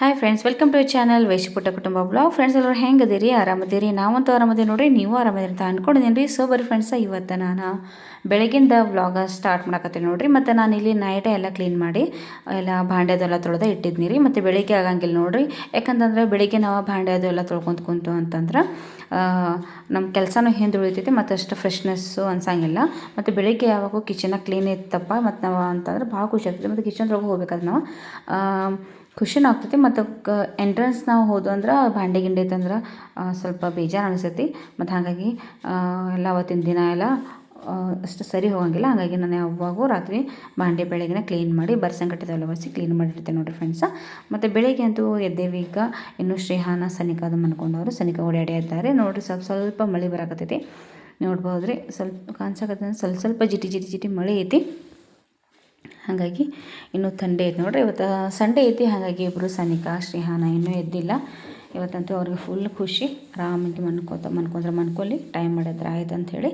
Hi friends welcome to channel ವೈಶಿಪುಟ್ಟ ಕುಟುಂಬ blog friends ಎಲ್ಲರೂ ಹೆಂಗದಿರಿ ಆರಾಮದಿರಿ? ನಾವಂತೂ ಆರಾಮದಿ ನೋಡಿ ನೀವು ಆರಾಮದಿರಿ ಅಂತ ಅನ್ಕೊಂಡಿದ್ದೀನಿ ರೀ ಸೊ ಬರೀ ಫ್ರೆಂಡ್ಸ ಇವತ್ತು ನಾನು ಬೆಳಗಿಂದ ವ್ಲಾಗ ಸ್ಟಾರ್ಟ್ ಮಾಡಕತ್ತೀನಿ ನೋಡಿರಿ. ಮತ್ತು ನಾನು ಇಲ್ಲಿ ನೈಟೇ ಎಲ್ಲ ಕ್ಲೀನ್ ಮಾಡಿ, ಎಲ್ಲ ಭಾಂಡ್ಯದೆಲ್ಲ ತೊಳೆದ ಇಟ್ಟಿದ್ನಿ ರೀ ಮತ್ತು ಬೆಳಿಗ್ಗೆ ಆಗಂಗಿಲ್ಲ ನೋಡಿರಿ. ಯಾಕಂತಂದ್ರೆ ಬೆಳಗ್ಗೆ ನಾವು ಭಾಂಡ್ಯದೆಲ್ಲ ತೊಳ್ಕೊಂತ ಕುಂತು ಅಂತಂದ್ರೆ ನಮ್ಮ ಕೆಲಸನೂ ಹಿಂದೆ ಉಳಿತೈತಿ ಮತ್ತು ಅಷ್ಟು ಫ್ರೆಶ್ನೆಸ್ಸು ಅನ್ಸಂಗಿಲ್ಲ. ಮತ್ತು ಬೆಳಿಗ್ಗೆ ಯಾವಾಗೂ ಕಿಚನ್ನ ಕ್ಲೀನ್ ಇತ್ತಪ್ಪ, ಮತ್ತು ನಾವು ಅಂತಂದ್ರೆ ಭಾಳ ಖುಷಿ ಆಗ್ತೈತಿ. ಮತ್ತು ಕಿಚನ್ದೊಳಗೆ ಹೋಗ್ಬೇಕಾದ್ರೆ ನಾವು. ಖುಷಿನೂ ಆಗ್ತೈತಿ, ಮತ್ತು ಕ ಎಂಟ್ರೆನ್ಸ್ ನಾವು ಹೋದ್ವು ಅಂದ್ರೆ ಭಾಂಡೆ ಗಿಂಡೆ ಇತ್ತಂದ್ರೆ ಸ್ವಲ್ಪ ಬೇಜಾರು ಅನಿಸ್ತೈತಿ ಮತ್ತು ಹಾಗಾಗಿ ಎಲ್ಲ ಅವತ್ತಿನ ದಿನ ಎಲ್ಲ ಅಷ್ಟು ಸರಿ ಹೋಗೋಂಗಿಲ್ಲ. ಹಾಗಾಗಿ ನಾನು ಯಾವಾಗೂ ರಾತ್ರಿ ಬಾಂಡೆ ಬೆಳಗ್ಗೆ ಕ್ಲೀನ್ ಮಾಡಿ ಬರ್ಸಂಗಟ್ಟದೆಲ್ಲ ಒಸಿ ಕ್ಲೀನ್ ಮಾಡಿರ್ತೀನಿ ನೋಡಿರಿ ಫ್ರೆಂಡ್ಸ ಮತ್ತು ಬೆಳಗ್ಗೆ ಅಂತೂ ಎದ್ದೇವಿ ಈಗ ಇನ್ನು ಶ್ರೇಹಾನ ಸನಿಕಾದ ಮನ್ಕೊಂಡವರು. ಸನಿಕ ಓಡಾಡಿ ಇದ್ದಾರೆ ನೋಡಿರಿ ಸ್ವಲ್ಪ ಸ್ವಲ್ಪ ಮಳೆ ಬರಾಕತ್ತೈತಿ. ನೋಡ್ಬೋದು ರೀ ಸ್ವಲ್ಪ ಕಾಣಿಸಕತ್ತ ಸ್ವಲ್ಪ ಸ್ವಲ್ಪ ಜಿಟಿ ಜಿಟಿ ಜಿಟಿ ಮಳೆ ಐತಿ. ಹಾಗಾಗಿ ಇನ್ನೂ ತಂಡೆ ಐತೆ ನೋಡಿರಿ. ಇವತ್ತು ಸಂಡೇ ಐತಿ. ಹಾಗಾಗಿ ಇಬ್ಬರು ಸನಿಕಾ, ಶ್ರೀಹಾನ ಇನ್ನೂ ಎದ್ದಿಲ್ಲ. ಇವತ್ತಂತೂ ಅವ್ರಿಗೆ ಫುಲ್ ಖುಷಿ. ಆರಾಮಾಗಿ ಮನ್ಕೋತ ಮನ್ಕೊಂಡ್ರೆ ಮನ್ಕೊಳ್ಳಿ ಟೈಮ್ ಮಾಡಿದ್ರೆ ಆಯ್ತು ಅಂಥೇಳಿ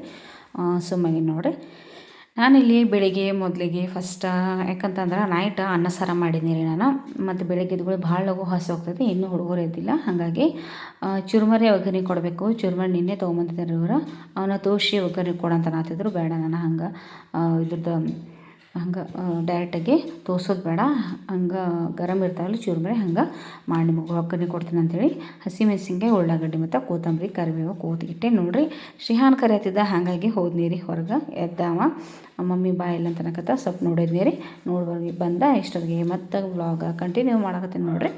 ಸುಮ್ಮಾಗಿ ನೋಡಿ. ನಾನಿಲ್ಲಿ ಬೆಳಿಗ್ಗೆ ಮೊದಲಿಗೆ ಫಸ್ಟ್ ಯಾಕಂತಂದ್ರೆ ನೈಟ್ ಅನ್ನ ಸಾರ ಮಾಡಿದ್ದೀನಿ ನಾನು. ಮತ್ತು ಬೆಳಗ್ಗೆ ಎದ್ಗಳು ಭಾಳ ಲಘು ಹಸು ಹೋಗ್ತದೆ ಇನ್ನೂ ಹುಡುಗರು ಇದ್ದಿಲ್ಲ ಹಾಗಾಗಿ ಚುರುಮರಿ ಒಗ್ಗರಣೆ ಕೊಡಬೇಕು. ಚುರುಮರಿ ನಿನ್ನೆ ತೊಗೊಂಬಂದಿದ್ದಾರೆ ಇವರು. ಅವನ ತೋಷಿ ಒಗ್ಗರಣೆ ಕೊಡಂತ ನಾತಿದ್ರು. ಬೇಡ ನಾನು ಹಂಗೆ ಇದ್ರದ್ದು ಹಂಗೆ ಡೈರೆಕ್ಟಾಗಿ ತೋರ್ಸೋದು ಬೇಡ. ಹಂಗೆ ಗರಮ್ ಇರ್ತಾವಲ್ಲ ಚೂರ್ಮರಿ, ಹಂಗೆ ಮಾಡಿ ನಿಮಗೆ ಒಗ್ಗರಣೆ ಕೊಡ್ತೀನಿ ಅಂತೇಳಿ ಹಸಿಮೆಣಸಿನ್ಕಾಯಿ ಉಳ್ಳಾಗಡ್ಡಿ ಮತ್ತು ಕೊತ್ತಂಬರಿ, ಕರಿಬೇವು ಕೂತಿಗಿಟ್ಟೆ ನೋಡಿರಿ, ಶ್ರೀಹಾನ್ ಕರಿಯತ್ತಿದ್ದ ಹಾಗಾಗಿ ಹೋದ್ನೀರಿ ಹೊರಗೆ ಎದ್ದಾವ. ಮಮ್ಮಿ ಬಾಯಿಲ್ಲ ಅಂತ ಅನ್ನಕತ್ತ ಸ್ವಲ್ಪ ನೋಡಿದ್ನೀರಿ. ನೋಡ್ಬಾರ್ಗಿ ಬಂದ, ಇಷ್ಟೊತ್ತಿಗೆ ಮತ್ತೆ ವ್ಲಾಗ ಕಂಟಿನ್ಯೂ ಮಾಡಕತ್ತೀನಿ ನೋಡಿರಿ.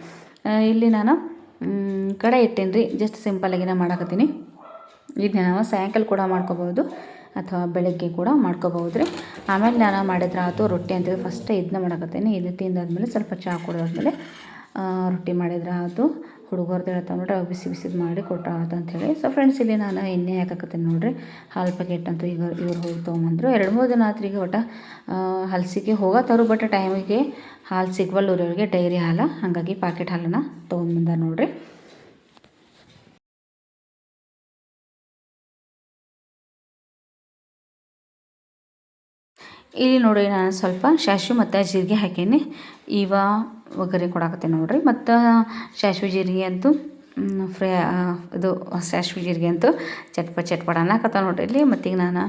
ಇಲ್ಲಿ ನಾನು ಕಡೆ ಇಟ್ಟೇನಿ ರೀ ಜಸ್ಟ್ ಸಿಂಪಲಾಗಿ ನಾನು ಮಾಡಕತ್ತೀನಿ. ಇದನ್ನ ನಾವು ಸಾಯಂಕಾಲ ಕೂಡ ಮಾಡ್ಕೋಬೋದು ಅಥವಾ ಬೆಳಗ್ಗೆ ಕೂಡ ಮಾಡ್ಕೋಬಹುದು ರೀ ಆಮೇಲೆ ನಾನು ಮಾಡಿದ್ರೆ ಆಯ್ತು ರೊಟ್ಟಿ ಅಂತೇಳಿ ಫಸ್ಟ್ ಇದನ್ನ ಮಾಡಕತ್ತೇನೆ. ಇದು ತಿಂದಾದಮೇಲೆ ಸ್ವಲ್ಪ ಚಹಾ ಕುಡಿದಾದ್ಮೇಲೆ ರೊಟ್ಟಿ ಮಾಡಿದ್ರೆ ಆಯ್ತು ಹುಡುಗರ್ದು ಹೇಳ್ತಾವೆ ನೋಡ್ರಿ, ಅವು ಬಿಸಿ ಬಿಸಿದು ಮಾಡಿ ಕೊಟ್ಟ ಅಂಥೇಳಿ ಸೊ ಫ್ರೆಂಡ್ಸ್ ಇಲ್ಲಿ ನಾನು ಎಣ್ಣೆ ಹಾಕಕತ್ತೀನಿ ನೋಡಿರಿ. ಹಾಲು ಪ್ಯಾಕೆಟ್ ಅಂತೂ ಈಗ ಇವ್ರು ಹೋಗಿ ತೊಗೊಂಬಂದರು. ಎರಡು ಮೂರು ದಿನ ಆತ್ರಿ ಈಗ ಒಟ್ಟು ಹಲಸಿಗೆ ಹೋಗತ್ತಾರು ಬಟ್ ಟೈಮಿಗೆ ಹಾಲು ಸಿಗ್ವಲ್ಲ ಊರವ್ರಿಗೆ ಡೈರಿ ಹಾಲು. ಹಾಗಾಗಿ ಪ್ಯಾಕೆಟ್ ಹಾಲನ್ನು ತೊಗೊಂಬಂದ ನೋಡಿರಿ. ಇಲ್ಲಿ ನೋಡಿ ನಾನು ಸ್ವಲ್ಪ ಸಾಸ್ವೆ ಮತ್ತು ಜೀರಿಗೆ ಹಾಕೀನಿ. ಇವ ಒಗ್ಗರಣೆ ಕೊಡಾಕತ್ತೀನಿ ನೋಡಿರಿ. ಮತ್ತು ಸಾಸ್ವೆ ಜೀರಿಗೆ ಅಂತೂ ಫ್ರೈ ಇದು ಸಾಸ್ವೆ ಜೀರಿಗೆ ಅಂತೂ ಚಟ್ಪ ಚಟ್ಪಟ ಅನ್ನಾಕತ್ತಾವೆ ನೋಡ್ರಿ ಇಲ್ಲಿ. ಮತ್ತೀಗ ನಾನು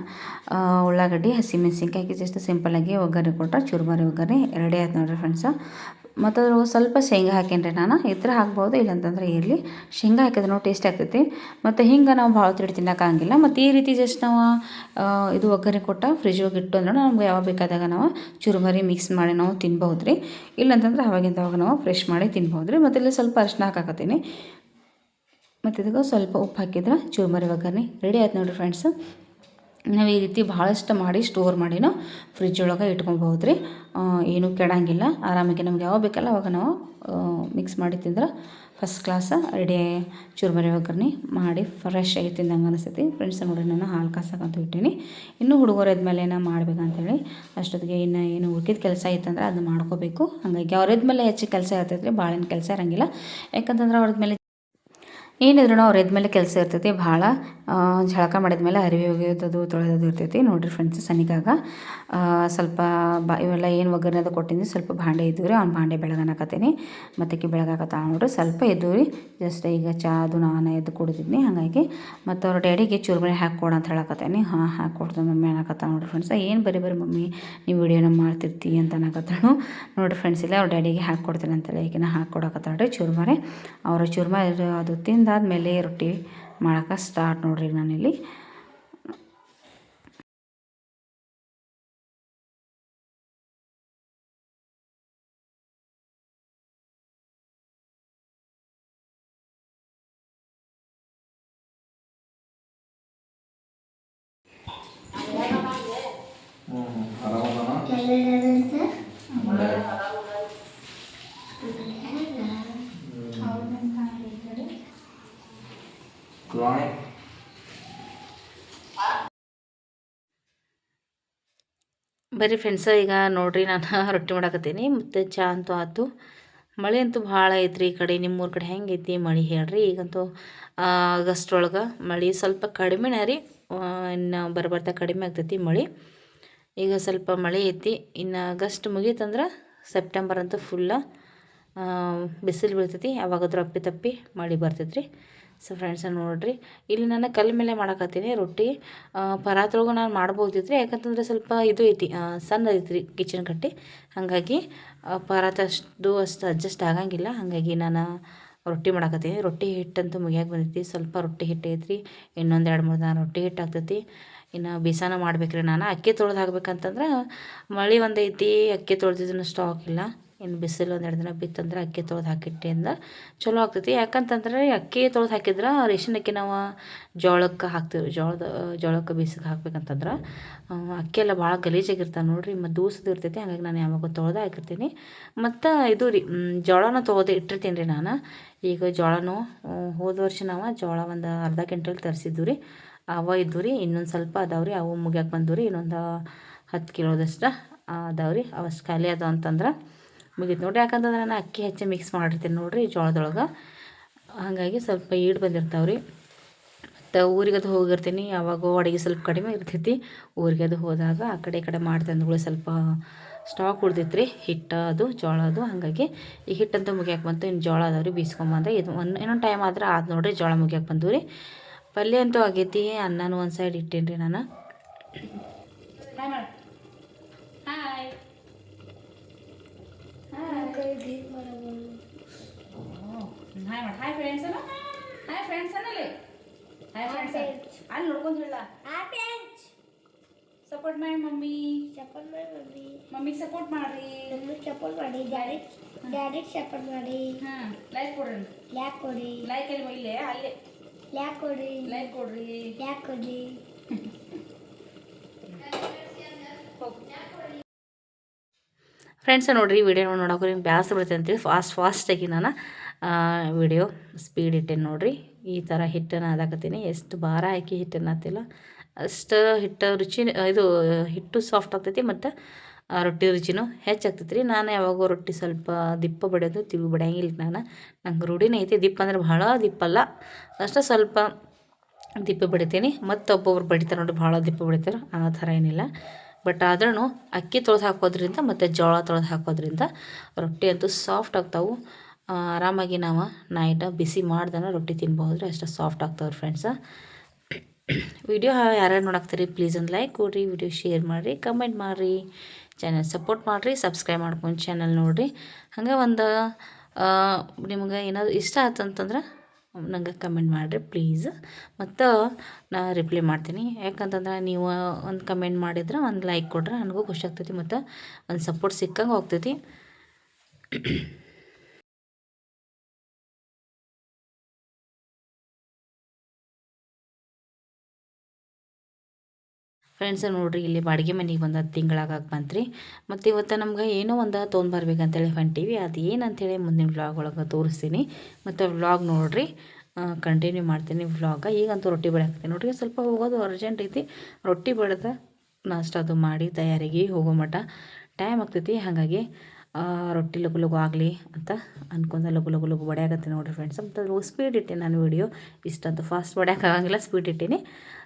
ಉಳ್ಳಾಗಡ್ಡಿ ಹಸಿಮೆಣ್ಸಿನ್ಕಾಯಿ ಜಸ್ಟ್ ಸಿಂಪಲ್ಲಾಗಿ ಒಗ್ಗರಣೆ ಕೊಟ್ಟರೆ ಚುರುಮರಿ ಒಗ್ಗರಣೆ ರೆಡಿ ಆಯ್ತು ನೋಡಿರಿ ಫ್ರೆಂಡ್ಸ. ಮತ್ತು ಸ್ವಲ್ಪ ಶೇಂಗಾ ಹಾಕೇನಿ ನಾನು. ಇದ್ರೆ ಹಾಕ್ಬೋದು, ಇಲ್ಲಂತಂದ್ರೆ ಇರಲಿ. ಶೇಂಗಾ ಹಾಕಿದ್ರೆ ನಾವು ಟೇಸ್ಟ್ ಆಗ್ತೈತಿ. ಮತ್ತು ಹಿಂಗೆ ನಾವು ಭಾಳ ತಿಳಿ ತಿನ್ನೋಕ್ಕಾಗಂಗಿಲ್ಲ ಮತ್ತು ಈ ರೀತಿ ಜಸ್ಟ್ ನಾವು ಇದು ಒಗ್ಗರಣೆ ಕೊಟ್ಟ ಫ್ರಿಜ್ ಇಟ್ಟು ಅಂದ್ರೆ ನಮ್ಗೆ ಯಾವಾಗ ಬೇಕಾದಾಗ ನಾವು ಚುರುಮರಿ ಮಿಕ್ಸ್ ಮಾಡಿ ನಾವು ತಿನ್ಬೋದು ರೀ ಇಲ್ಲಂತಂದ್ರೆ ಅವಾಗಿಂದ ಅವಾಗ ನಾವು ಫ್ರೆಶ್ ಮಾಡಿ ತಿನ್ಬೋದು ರೀ ಮತ್ತು ಇಲ್ಲಿ ಸ್ವಲ್ಪ ಅರಿಶಿನ ಹಾಕಾಕತ್ತೀನಿ. ಮತ್ತು ಇದಕ್ಕೆ ಸ್ವಲ್ಪ ಉಪ್ಪು ಹಾಕಿದ್ರೆ ಚುರುಮರಿ ಒಗ್ಗರಣೆ ರೆಡಿ ಆಯ್ತು ನೋಡಿರಿ ಫ್ರೆಂಡ್ಸ್ ನಾವು ಈ ರೀತಿ ಭಾಳಷ್ಟು ಮಾಡಿ ಸ್ಟೋರ್ ಮಾಡಿನೂ ಫ್ರಿಜ್ ಒಳಗೆ ಇಟ್ಕೊಬೋದು ರೀ ಏನೂ ಕೆಡಂಗಿಲ್ಲ. ಆರಾಮಾಗಿ ನಮ್ಗೆ ಯಾವಾಗ ಬೇಕಲ್ಲ ಅವಾಗ ನಾವು ಮಿಕ್ಸ್ ಮಾಡಿ ತಿಂದ್ರೆ ಫಸ್ಟ್ ಕ್ಲಾಸ್ ರೆಡಿ ಚುರುಮರಿ ಒಗ್ಗರಣೆ ಮಾಡಿ ಫ್ರೆಶ್ ಆಗಿ ತಿಂದಂಗೆ ಅನಿಸ್ತೈತಿ. ಫ್ರೆಂಡ್ಸ್ ನೋಡಿ ನಾನು ಹಾಲು ಕಾಸಕ್ಕಂತ ಇಟ್ಟೀನಿ. ಇನ್ನೂ ಹುಡುಗರು ಮೇಲೆ ಏನೋ ಮಾಡ್ಬೇಕಂತೇಳಿ ಅಷ್ಟೊತ್ತಿಗೆ ಇನ್ನು ಏನು ಉಳ್ಕಿದ ಕೆಲಸ ಇತ್ತಂದ್ರೆ ಅದನ್ನ ಮಾಡ್ಕೋಬೇಕು. ಹಾಗಾಗಿ ಅವ್ರ ಮೇಲೆ ಹೆಚ್ಚು ಕೆಲಸ ಇರ್ತೈತೆ ರೀ ಭಾಳೇನು ಕೆಲಸ ಇರೋಂಗಿಲ್ಲ. ಯಾಕಂತಂದ್ರೆ ಅವ್ರದ್ದು ಮೇಲೆ ಏನಿದ್ರು ಅವ್ರು ಎದ್ಮೇಲೆ ಕೆಲಸ ಇರ್ತೈತಿ, ಭಾಳ ಜಳಕ ಮಾಡಿದ್ಮೇಲೆ ಅರಿವೆ ಒಗೆಯೋದು ತೊಳೆಯೋದು ಇರ್ತೈತಿ. ನೋಡಿರಿ ಫ್ರೆಂಡ್ಸ್ ಸನಿಗಾಗ ಸ್ವಲ್ಪ ಬಾ, ಇವೆಲ್ಲ ಏನು ಒಗ್ಗರಣೆ ಅದು ಕೊಟ್ಟಿದ್ದೀನಿ ಸ್ವಲ್ಪ ಭಾಂಡೆ ಇದ್ದವು ರೀ ಅವ್ನು ಭಾಂಡೆ ಬೆಳಗನಕತ್ತೀನಿ ಮತ್ತಕ್ಕೆ ಬೆಳಗಾಕತ್ತ ನೋಡ್ರಿ, ಸ್ವಲ್ಪ ಇದ್ದವು ರೀ ಜಸ್ಟ್ ಈಗ ಚಾ ಅದು ನಾನು ಎದ್ದು ಕುಡಿದಿದ್ನಿ, ಹಾಗಾಗಿ. ಮತ್ತು ಅವ್ರ ಡ್ಯಾಡಿಗೆ ಚೂರ್ಮನೆ ಹಾಕ್ಕೊಡು ಅಂತ ಹೇಳಕತ್ತೇನೆ. ಹಾಂ ಹಾಕ್ಕೊಡ್ದು ಮಮ್ಮಿ ಅನ್ನಕತ್ತ ನೋಡಿರಿ ಫ್ರೆಂಡ್ಸ್ ಏನು ಬರೀ ಬರೀ ಮಮ್ಮಿ, ನೀವು ವಿಡಿಯೋನ ಮಾಡ್ತಿರ್ತಿ ಅಂತ ಅನ್ನಕತ್ತಳು. ನೋಡಿರಿ ಫ್ರೆಂಡ್ಸ್ ಇಲ್ಲ ಅವ್ರ ಡ್ಯಾಡಿಗೆ ಹಾಕ್ಕೊಡ್ತೀನಿ ಅಂತೇಳಿ ಈಗಿನ ಹಾಕ್ಕೊಡಕತ್ತಾಳ್ರಿ ಚೂರ್ಮರೆ ಅವರ ಚೂರ್ಮ ಅದು ತಿಂದಾದ್ಮೇಲೆ ರೊಟ್ಟಿ ಮಾಡೋಕೆ ಸ್ಟಾರ್ಟ್ ನೋಡಿರಿ ನಾನಿಲ್ಲಿ. ಬರೀ ಫ್ರೆಂಡ್ಸ ಈಗ ನೋಡಿರಿ ನಾನು ರೊಟ್ಟಿ ಮಾಡಾಕತ್ತೀನಿ. ಮತ್ತು ಚಾ ಅಂತೂ ಆಯ್ತು. ಮಳೆ ಅಂತೂ ಭಾಳ ಐತ್ರಿ ಈ ಕಡೆ, ನಿಮ್ಮೂರ ಕಡೆ ಹೆಂಗೈತಿ ಮಳೆ ಹೇಳ್ರಿ. ಈಗಂತೂ ಆಗಸ್ಟ್ ಒಳಗೆ ಮಳೆ ಸ್ವಲ್ಪ ಕಡಿಮೆನೇ ರೀ. ಇನ್ನು ಬರ್ಬರ್ತಾ ಕಡಿಮೆ ಆಗ್ತೈತಿ ಮಳೆ. ಈಗ ಸ್ವಲ್ಪ ಮಳೆ ಐತಿ. ಇನ್ನು ಆಗಸ್ಟ್ ಮುಗೀತಂದ್ರೆ ಸೆಪ್ಟೆಂಬರ್ ಅಂತೂ ಫುಲ್ಲ ಬಿಸಿಲು ಬೀಳ್ತೈತಿ. ಯಾವಾಗಾದ್ರೂ ಅಪ್ಪಿ ತಪ್ಪಿ ಮಳೆ ಬರ್ತೈತೆ ರೀ ಸೊ ಫ್ರೆಂಡ್ಸ್ ನೋಡಿರಿ, ಇಲ್ಲಿ ನಾನು ಕಲ್ಲ ಮೇಲೆ ಮಾಡಕತ್ತೀನಿ ರೊಟ್ಟಿ. ಪರಾತ್ರೊಳಗೆ ನಾನು ಮಾಡ್ಬೋದಿತ್ತು ರೀ ಯಾಕಂತಂದ್ರೆ ಸ್ವಲ್ಪ ಇದು ಐತಿ ಸಣ್ಣ ಐತಿ ರೀ ಕಿಚನ್ ಕಟ್ಟಿ. ಹಾಗಾಗಿ ಪರಾತ್ ಅಷ್ಟು ಅಷ್ಟು ಅಡ್ಜಸ್ಟ್ ಆಗಂಗಿಲ್ಲ. ಹಾಗಾಗಿ ನಾನು ರೊಟ್ಟಿ ಮಾಡಕತ್ತೀನಿ. ರೊಟ್ಟಿ ಹಿಟ್ಟಂತೂ ಮುಗಿಯಾಗಿ ಬಂದೈತಿ ಸ್ವಲ್ಪ ರೊಟ್ಟಿ ಹಿಟ್ಟು ಐತ್ರಿ, ಇನ್ನೊಂದು ಎರಡು ಮೂರು ನಾನು ರೊಟ್ಟಿ ಹಿಟ್ಟು ಆಗ್ತೈತಿ. ಇನ್ನು ಬೇಸಾನ ಮಾಡ್ಬೇಕು ರೀ ನಾನು. ಅಕ್ಕಿ ತೊಳೆದು ಹಾಕ್ಬೇಕಂತಂದ್ರೆ ಮಳೆ ಒಂದೈತಿ ಅಕ್ಕಿ ತೊಳೆದಿದ್ದನ್ನು ಸ್ಟಾಕ್ ಇಲ್ಲ. ಇನ್ನು ಬಿಸಿಲು ಒಂದೆರಡು ದಿನ ಬಿತ್ತಂದ್ರೆ ಅಕ್ಕಿ ತೊಳೆದು ಹಾಕಿಟ್ಟೆ ಅಂದ. ಚಲೋ ಆಗ್ತೈತಿ. ಯಾಕಂತಂದ್ರೆ ಅಕ್ಕಿ ತೊಳೆದು ಹಾಕಿದ್ರೆ ರೇಷನ್ ಅಕ್ಕಿ ನಾವು ಜೋಳಕ್ಕೆ ಹಾಕ್ತೀವಿ. ಜೋಳದ, ಜೋಳಕ್ಕೆ ಬಿಸಿಗೆ ಹಾಕ್ಬೇಕಂತಂದ್ರೆ ಅಕ್ಕಿ ಎಲ್ಲ ಭಾಳ ಗಲೀಜಾಗಿರ್ತಾವೆ ನೋಡಿರಿ. ಮತ್ತು ದೂಸದು ಇರ್ತೈತಿ. ಹಾಗಾಗಿ ನಾನು ಯಾವಾಗ ತೊಳೆದು ಹಾಕಿರ್ತೀನಿ. ಮತ್ತು ಇದು ರೀ ಜೋಳನ ತೊಳೆದು ಇಟ್ಟಿರ್ತೀನಿ ರೀ ನಾನು. ಈಗ ಜೋಳನೂ ಹೋದ ವರ್ಷ ನಾವು ಜೋಳ ಒಂದು ಅರ್ಧ ಕ್ವಿಂಟಲ್ ತರಿಸಿದ್ದು ರೀ. ಅವ ಇದ್ದು ರೀ. ಇನ್ನೊಂದು ಸ್ವಲ್ಪ ಅದಾವೆ ರೀ. ಅವು ಮುಗ್ಯಾಕೆ ಬಂದವು ರೀ. ಇನ್ನೊಂದು ಹತ್ತು ಕಿಲೋದಷ್ಟು ಅದಾವೆ ರೀ. ಅವಷ್ಟು ಖಾಲಿ ಅದಾವ ಅಂತಂದ್ರೆ ಮುಗೀತು ನೋಡಿರಿ. ಯಾಕಂತಂದ್ರೆ ನಾನು ಅಕ್ಕಿ ಹೆಚ್ಚಿ ಮಿಕ್ಸ್ ಮಾಡಿರ್ತೀನಿ ನೋಡಿರಿ ಜೋಳದೊಳಗೆ. ಹಾಗಾಗಿ ಸ್ವಲ್ಪ ಈಡು ಬಂದಿರ್ತಾವೆ ರೀ ಮತ್ತು ಊರಿಗೆ ಅದು ಹೋಗಿರ್ತೀನಿ. ಯಾವಾಗ ಅಡುಗೆ ಸ್ವಲ್ಪ ಕಡಿಮೆ ಇರ್ತೈತಿ. ಊರಿಗೆ ಅದು ಹೋದಾಗ ಆ ಕಡೆ ಈ ಕಡೆ ಮಾಡ್ತಂದ್ಗಳು ಸ್ವಲ್ಪ ಸ್ಟಾಕ್ ಉಳ್ದಿತ್ತು ರೀ ಹಿಟ್ಟು ಅದು, ಜೋಳ ಅದು. ಹಾಗಾಗಿ ಈ ಹಿಟ್ಟಂತೂ ಮುಗಿಯಕ್ಕೆ ಬಂತು. ಇನ್ನು ಜೋಳ ಅದಾವೆ ರೀ ಬೀಸ್ಕೊಂಬಂದೆ. ಇದು ಒಂದು ಇನ್ನೊಂದು ಟೈಮ್ ಆದ್ರೆ ಆದ ನೋಡಿರಿ ಜೋಳ ಮುಗಿಯಕ್ಕೆ ಬಂದು ರೀ ಪಲ್ಯ ಅಂತೂ ಆಗೈತಿ. ಅನ್ನನೂ ಒಂದು ಸೈಡ್ ಇಟ್ಟೇನಿ ರೀ ನಾನು ಹಾಯ್ ಹಾಯ್ ಮಾಡಿ ಹಾಯ್ ಫ್ರೆಂಡ್ಸ್ ಅಲ್ಲ ಹಾಯ್ ಫ್ರೆಂಡ್ಸ್ ಅನ್ನಲ್ಲಿ ಹಾಯ್ ಫ್ರೆಂಡ್ಸ್ ಅಲ್ಲಿ ನೋಡ್ಕೊಂಡು ಹೇಳ ಸಪೋರ್ಟ್ ಮಾಡಿ ಮಮ್ಮಿ ಸಪೋರ್ಟ್ ಮಾಡಿ ಮಮ್ಮಿ ಮಮ್ಮಿಗೆ ಸಪೋರ್ಟ್ ಮಾಡ್ರಿ ನಮಗೆ ಸಪೋರ್ಟ್ ಮಾಡಿ ಡ್ಯಾಡಿ ಡ್ಯಾಡಿಗೆ ಸಪೋರ್ಟ್ ಮಾಡಿ ಹಾಂ ಲೈಕ್ ಕೊಡ್ರಿ ಲ್ಯಾಕ್ ಕೊಡಿ ಲೈಕ್ ಎಲ್ಲಿ ಇಲ್ಲೇ ಅಲ್ಲೇ ಲ್ಯಾಕ್ ಕೊಡಿ ಲೈಕ್ ಕೊಡ್ರಿ ಲ್ಯಾಕ್ ಕೊಡಿ ಫ್ರೆಂಡ್ಸ ನೋಡಿರಿ ವಿಡಿಯೋ ನೋಡೋಕೆ ನಿಮ್ಗೆ ಬ್ಯಾಸ ಬರುತ್ತೆ ಅಂತೇಳಿ ಫಾಸ್ಟ್ ಫಾಸ್ಟಾಗಿ ನಾನು ವಿಡಿಯೋ ಸ್ಪೀಡ್ ಇಟ್ಟೇನೆ ನೋಡಿರಿ. ಈ ಥರ ಹಿಟ್ಟನ್ನು ಅದಾಕತ್ತೀನಿ. ಎಷ್ಟು ಭಾರ ಹಾಕಿ ಹಿಟ್ಟನ್ನು ಹತ್ತಿಲ್ಲ ಅಷ್ಟು ಹಿಟ್ಟು ರುಚಿ, ಇದು ಹಿಟ್ಟು ಸಾಫ್ಟ್ ಆಗ್ತೈತಿ ಮತ್ತು ರೊಟ್ಟಿ ರುಚಿನೂ ಹೆಚ್ಚಾಗ್ತೈತಿ ರೀ ನಾನು ಯಾವಾಗೋ ರೊಟ್ಟಿ ಸ್ವಲ್ಪ ದಿಪ್ಪ ಬಡಿಯೋದು, ತಿಳಿ ಬಡಿಯಂಗಿಲ್ಲ ನಾನು. ನಂಗೆ ರೂಢಿನೇ ಐತಿ. ದಿಪ್ಪ ಅಂದ್ರೆ ಭಾಳ ದಿಪ್ಪಲ್ಲ ಅಷ್ಟೇ ಸ್ವಲ್ಪ ದಿಪ್ಪ ಬಡಿತೀನಿ. ಮತ್ತು ಒಬ್ಬೊಬ್ರು ಬಡಿತಾರೆ ನೋಡಿ ಭಾಳ ದಿಪ್ಪ ಬಡಿತಾರೆ. ಆ ಥರ ಏನಿಲ್ಲ. ಬಟ್ ಆದ್ರೂ ಅಕ್ಕಿ ತೊಳೆದು ಹಾಕೋದ್ರಿಂದ ಮತ್ತು ಜೋಳ ತೊಳೆದು ಹಾಕೋದ್ರಿಂದ ರೊಟ್ಟಿ ಅಂತೂ ಸಾಫ್ಟ್ ಆಗ್ತಾವೆ. ಆರಾಮಾಗಿ ನಾವು ನೈಟ ಬಿಸಿ ಮಾಡ್ದನ ರೊಟ್ಟಿ ತಿನ್ಬಹುದು ಅಷ್ಟು ಸಾಫ್ಟ್ ಆಗ್ತಾವ್ರಿ ಫ್ರೆಂಡ್ಸ ವಿಡಿಯೋ ಯಾರ್ಯಾರು ನೋಡಾಕ್ತೀರಿ ಪ್ಲೀಸ್ ಒಂದು ಲೈಕ್ ಕೊಡ್ರಿ ವಿಡಿಯೋ ಶೇರ್ ಮಾಡಿರಿ ಕಮೆಂಟ್ ಮಾಡಿರಿ ಚಾನಲ್ ಸಪೋರ್ಟ್ ಮಾಡಿರಿ ಸಬ್ಸ್ಕ್ರೈಬ್ ಮಾಡ್ಕೊಂಡು ಚಾನಲ್ ನೋಡಿರಿ. ಹಾಗೆ ಒಂದು ನಿಮ್ಗೆ ಏನಾದ್ರು ಇಷ್ಟ ಆಯ್ತಂತಂದ್ರೆ ನಂಗೆ ಕಮೆಂಟ್ ಮಾಡಿರಿ ಪ್ಲೀಸ್. ಮತ್ತು ನಾ ರಿಪ್ಲೈ ಮಾಡ್ತೀನಿ. ಯಾಕಂತಂದ್ರೆ ನೀವು ಒಂದು ಕಮೆಂಟ್ ಮಾಡಿದ್ರೆ ಒಂದು ಲೈಕ್ ಕೊಟ್ರೆ ನನಗೂ ಖುಷಿ ಆಗ್ತೈತಿ ಮತ್ತು ಒಂದು ಸಪೋರ್ಟ್ ಸಿಕ್ಕಂಗೆ ಹೋಗ್ತೈತಿ. ಫ್ರೆಂಡ್ಸ್ ನೋಡಿರಿ, ಇಲ್ಲಿ ಬಾಡಿಗೆ ಮನೆಗೆ ಬಂದ ತಿಂಗಳಾಗ ಬಂತ್ರಿ. ಮತ್ತು ಇವತ್ತು ನಮ್ಗೆ ಏನೋ ಒಂದು ತೊಗೊಂಬರ್ಬೇಕಂತೇಳಿ ಹೊಂಟೀವಿ. ಅದು ಏನಂತೇಳಿ ಮುಂದಿನ ವ್ಲಾಗ್ ಒಳಗೆ ತೋರಿಸ್ತೀನಿ. ಮತ್ತು ವ್ಲಾಗ್ ನೋಡಿರಿ ಕಂಟಿನ್ಯೂ ಮಾಡ್ತೀನಿ ವ್ಲಾಗ ಈಗಂತೂ ರೊಟ್ಟಿ ಬೆಳಗ್ತೀನಿ ನೋಡ್ರಿ, ಸ್ವಲ್ಪ ಹೋಗೋದು ಅರ್ಜೆಂಟ್ ಐತಿ. ರೊಟ್ಟಿ ಬೆಳೆದ ನಾಷ್ಟ ಅದು ಮಾಡಿ ತಯಾರಿಗೆ ಹೋಗೋ ಮಟ್ಟ ಟೈಮ್ ಆಗ್ತೈತಿ, ಹಾಗಾಗಿ ರೊಟ್ಟಿ ಲಗು ಲಗು ಆಗಲಿ ಅಂತ ಅನ್ಕೊಂಡ. ಲಗು ಲಗು ಲಗು ಬಡಿಯಾಗತ್ತೆ ನೋಡಿರಿ ಫ್ರೆಂಡ್ಸ್ ಮತ್ತು ಸ್ಪೀಡ್ ಇಟ್ಟೆ ನಾನು ವಿಡಿಯೋ ಇಷ್ಟಂತೂ ಫಾಸ್ಟ್ ಬಡಿಯೋಕ್ಕಾಗಂಗಿಲ್ಲ ಸ್ಪೀಡ್ ಇಟ್ಟೀನಿ.